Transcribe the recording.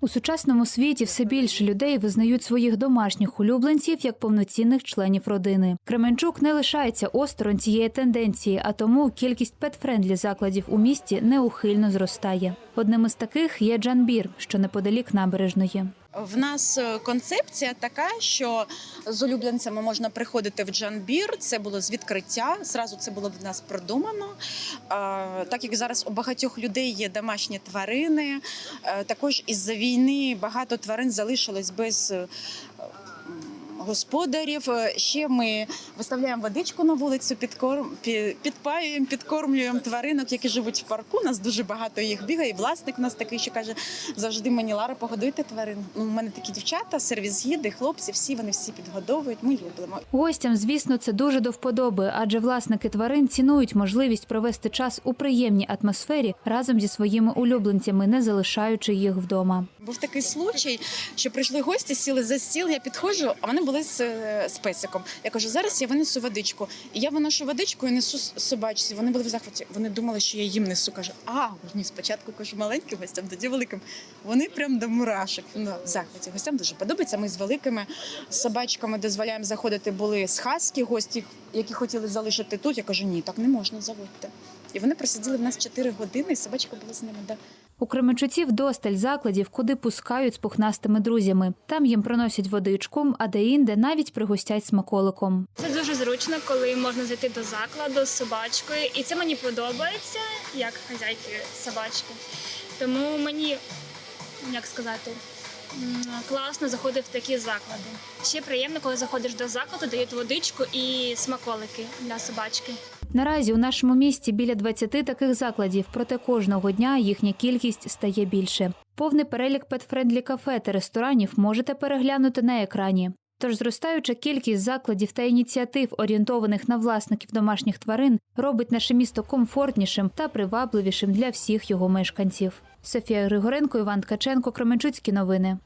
У сучасному світі все більше людей визнають своїх домашніх улюбленців як повноцінних членів родини. Кременчук не лишається осторонь цієї тенденції, а тому кількість петфрендлі закладів у місті неухильно зростає. Одним із таких є Джанбір, що неподалік набережної. В нас е, концепція така, що з улюбленцями можна приходити в Джанбір. Це було з відкриття. Зразу це було в нас продумано. Е, Так як зараз у багатьох людей є домашні тварини, е, також із-за війни багато тварин залишилось без. Господарів Е, ще ми виставляємо водичку на вулицю, підкорм, підпаюємо, підкормлюємо тваринок, які живуть в парку. У нас дуже багато їх бігає. І власник у нас такий, що каже: завжди мені Лара, погодуйте тварин. Ну, у мене такі дівчата, сервіс-гіди, хлопці, всі вони всі підгодовують. Ми любимо. Гостям, звісно, це дуже до вподоби, адже власники тварин цінують можливість провести час у приємній атмосфері разом зі своїми улюбленцями, не залишаючи їх вдома. Був такий случай, що прийшли гості, сіли за стіл. Я підходжу, а вони були з, е, з песиком. Я кажу, зараз я винесу водичку. І я виношу водичку і несу собачці. Вони були в захваті. Вони думали, що я їм несу. Кажу, а ні, спочатку кажу маленьким гостям, тоді великим. Вони прям до мурашок. Ну, в захваті. Гостям дуже подобається. Ми з великими собачками дозволяємо заходити. Були з хаски гості, які хотіли залишити тут. Я кажу, ні, так не можна заводьте. І вони просиділи в нас 4 години, і собачка була з ними. Да. У Кременчуці вдосталь закладів, куди пускають з пухнастими друзями. Там їм приносять водичку, а де-інде навіть пригостять смаколиком. Це дуже зручно, коли можна зайти до закладу з собачкою, і це мені подобається як хазяйки собачки. Тому мені, як сказати, класно заходити в такі заклади. Ще приємно, коли заходиш до закладу, дають водичку і смаколики для собачки. Наразі у нашому місті біля 20 таких закладів, проте кожного дня їхня кількість стає більше. Повний перелік петфрендлі кафе та ресторанів можете переглянути на екрані. Тож зростаюча кількість закладів та ініціатив, орієнтованих на власників домашніх тварин, робить наше місто комфортнішим та привабливішим для всіх його мешканців. Софія Григоренко, Іван Ткаченко, Кременчуцькі новини.